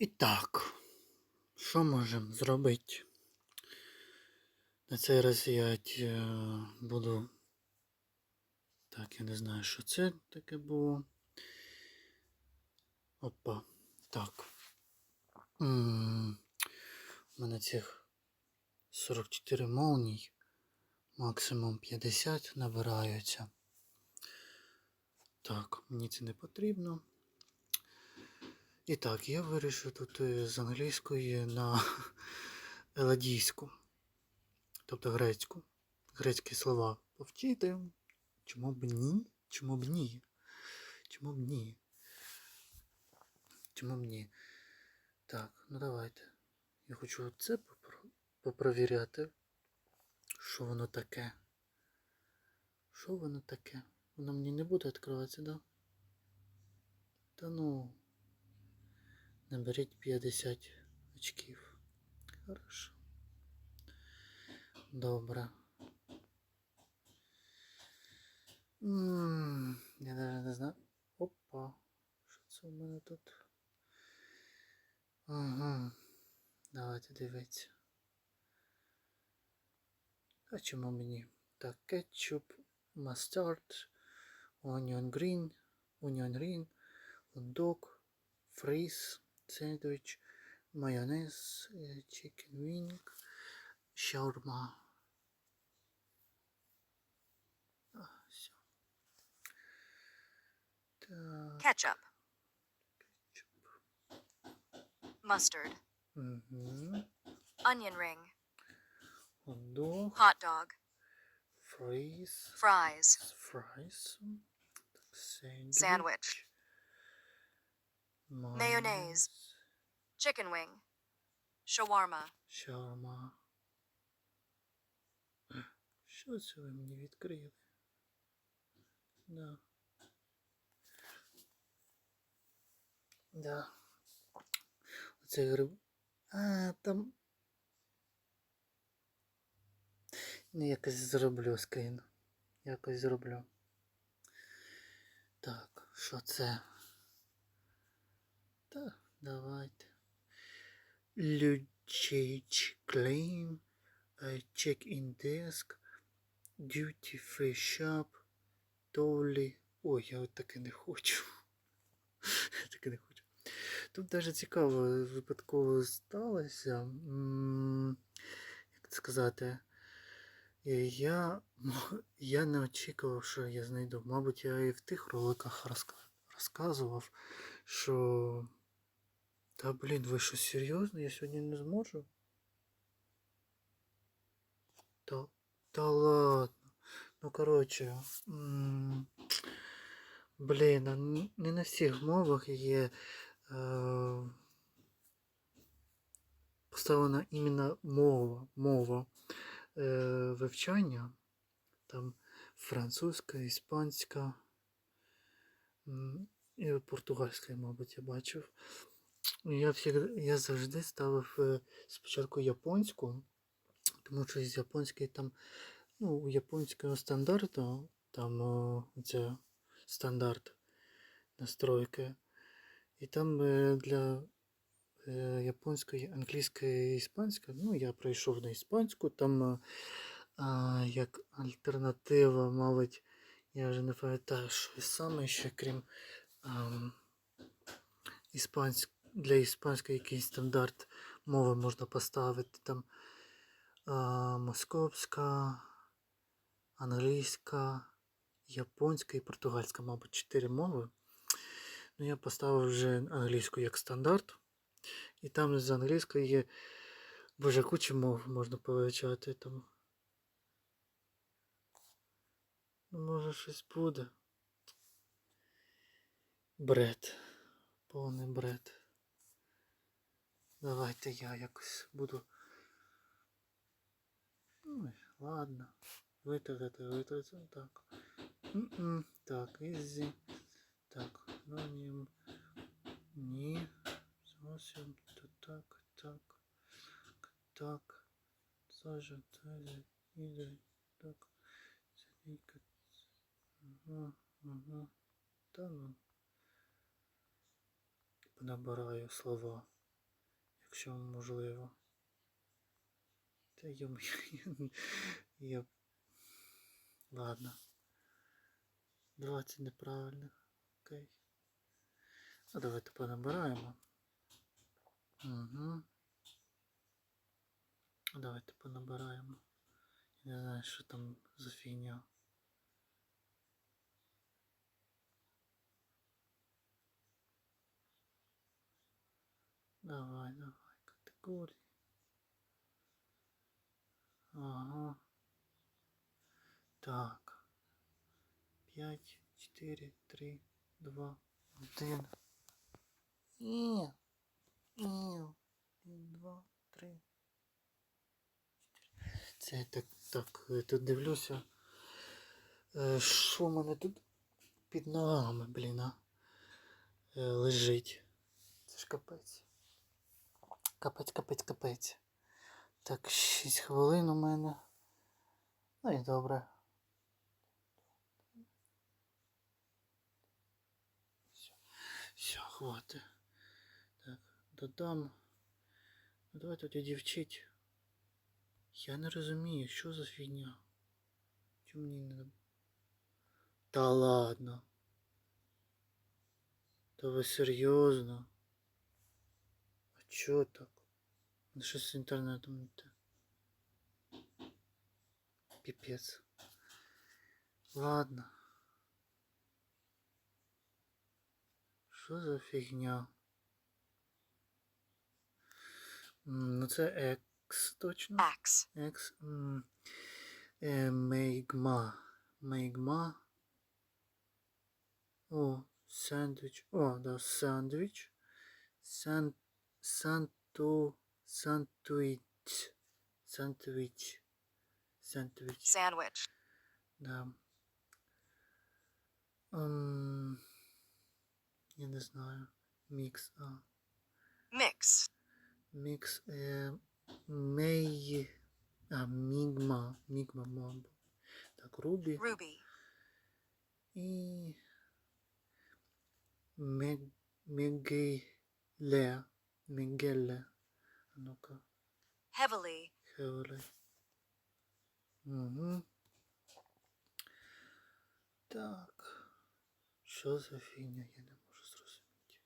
І так, що можемо зробити? На цей раз я е, буду. Так, я не знаю, що це таке було. Опа. Так. У мене цих 44 молній. Максимум 50 набираються. Так, мені це не потрібно. І так, я вирішив тут е, з англійської на еладійську, тобто грецьку. Грецькі слова повчити. Чому б ні? Чому б ні? Чому б ні? Чому б ні? Так, ну давайте. Я хочу це попровіряти. Що воно таке? Що воно таке? Воно мені не буде відкриватися, да? Та ну. Наберіть 50 очків. Хорошо. Добре. М, Я навіть не знаю. Опа. Що це у мене тут? Ага. Давайте дивитися. А чому мені? Так, кетчуп, mustard, onion green, onion green, hot фріз, sandwich, mayonnaise, chicken wing, shawarma. Ketchup. Mustard. Mm -hmm. Onion ring. Hot dog. Fries. Fries. Fries. Sandwich. Sandwich. Mayonnaise. chicken wing, shawarma, Шаурма. Що це ви мені відкрили? Да. Да. Оце гриб. А, там. Ну, якось зроблю скрін. Якось зроблю. Так, що це? Так, давайте. Luggage claim, check-in desk, duty free shop, Толі. Ой, я от таке не хочу. Таке не хочу. Тут даже цікаво, випадково сталося. М, Як це сказати? Е, Я, я не очікував, що я знайду. Мабуть, я і в тих роликах розказував, що. Та блін, ви що серйозно? Я сьогодні не зможу? Та, та ладно. Ну коротше. Блін, не на всіх мовах є е, поставлена іменно мова, мова е, вивчання. Там французька, іспанська і португальська, мабуть, я бачив. Я, всегда, я завжди ставив е, спочатку японську, тому що з японської там, ну, у японського стандарту, там це стандарт настройки. І там е, для е, японської, англійської і іспанської, ну, я пройшов на іспанську, там а, як альтернатива, мабуть, я вже не пам'ятаю, що саме ще, крім ам, іспанськ... для іспанської якийсь стандарт мови можна поставити. Там а, московська, англійська, японська і португальська, мабуть, чотири мови. Ну, я поставив вже англійську як стандарт. І там з англійської є боже куча мов можна повивчати там. Ну, може щось буде. Бред. Повний бред. Давайте я якось буду. Ой, ладно. Витратити, витратити. Так. М-м. Так, ізі. Так, ну ні. Ні. Зовсім то так, так. Так. Сажа, тайза, іде. Так. Сидійка. Ага, ага. Та ну. Набираю слова. Якщо можливо. Та йом, я. Ладно. 20 неправильних. Окей. Ну, давайте понабираємо. Угу. Давайте понабираємо. Я не знаю, що там за фігня. Давай, давай, категорії. Ага. Так. 5, 4, 3, 2, 1. І. І. 1, 2, 3. Це так, так, е, тут дивлюся. Е, Що в мене тут під ногами, блін? Е, Лежить. Це ж капець. Капець, капець, капець. Так, 6 хвилин у мене. Ну і добре. Все, все, хватить. Так, додам. Ну давай тоді дівчить. Я не розумію, що за фігня. Чому мені не... Та ладно. Та ви серйозно? А чо так? Ну що з інтернетом не те? Піпець. Ладно. Що за фігня? М, Ну це X точно. X. X. м, е, Мейгма. Мейгма. О, сендвіч. О, да, сендвіч. Сан, санту, сантвіч. Сандвіч. Сандвіч. Sandwich. Да. Ем, я не знаю. Мікс. А. Mix. Мікс. Е, мей. А, мігма. Мігма, мабуть. Так, Рубі. Ruby. І. Мег... Мегеле. Мегеле. А ну-ка. Heavily. Хевеле. Угу. Так. Що за фігня, я не можу зрозуміти.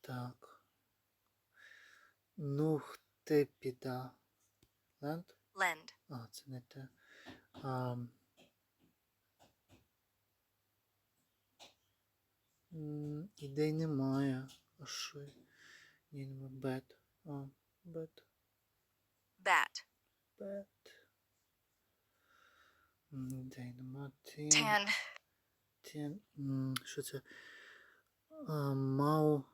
Так. Ну, хте піда. Ленд? Lend. А, це не те. А, ідей немає. А що? Ні, нема. Бет. А, бет. Bat. Бет. М, Ідей нема. Тін. Tan. Тін. М, Що це? А, Мау.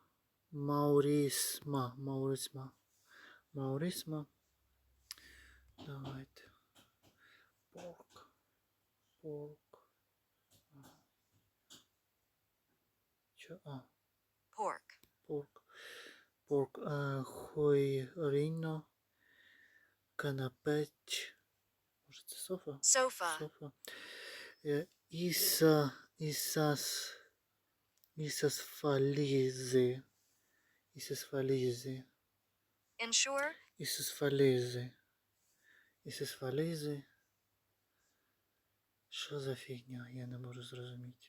Маурісма. Маурісма. Маурісма. Давайте. Порк. Порк. Що? А, Pork. Порк. А, хойріно. Канапеч. Може це софа? Sofa. Софа. Е, Іса. Ісас. Ісас фалізи. Ісас фалізи. Ensure. Ісус фалізи. Ісус фалізи. Що за фігня? Я не можу зрозуміти.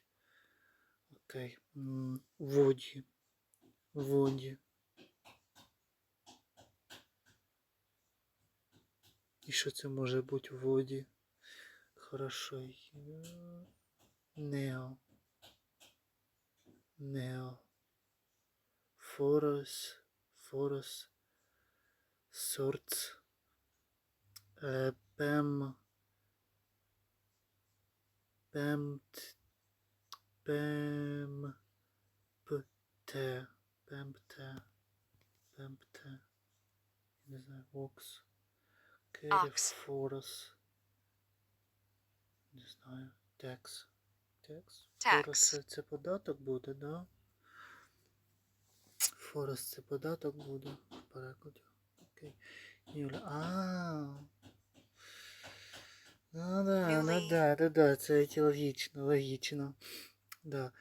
Окей. Воді. Воді. І що це може бути в воді? Хорошо. Нео. Нео. Форос. Форос. Сорц. Е, Пем. Пем. т- Пемпте. Пемпте. Не знаю. Вокс. Керрі Ox. Форос. Не знаю. Текс. Текс. Tax. Форос це, податок буде, да? Форос це податок буде в перекладі. Окей. Юля. А. Ну да, ну да, да, да, це логічно, логічно. Да.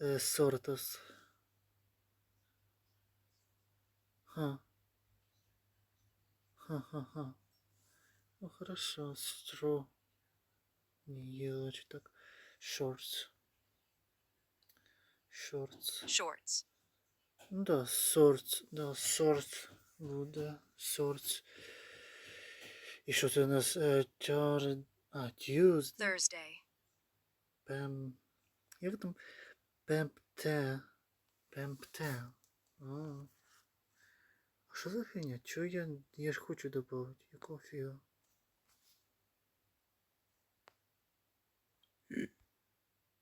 Е, Сортос. Ха. Ха-ха-ха. Ну хорошо, стро. Не елочек так. Shorts. Shorts. Shorts. Ну да, shorts. Да, shorts буде. Shorts. І що це у нас? Е, чар... А, Tuesday. Thursday. Пем... Як там? Пемпте. Пемпте. А. Що за фігня? Чого я... Я ж хочу додати? Якого фіга?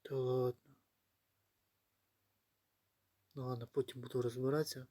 Та ладно. Ну ладно, потім буду розбиратися.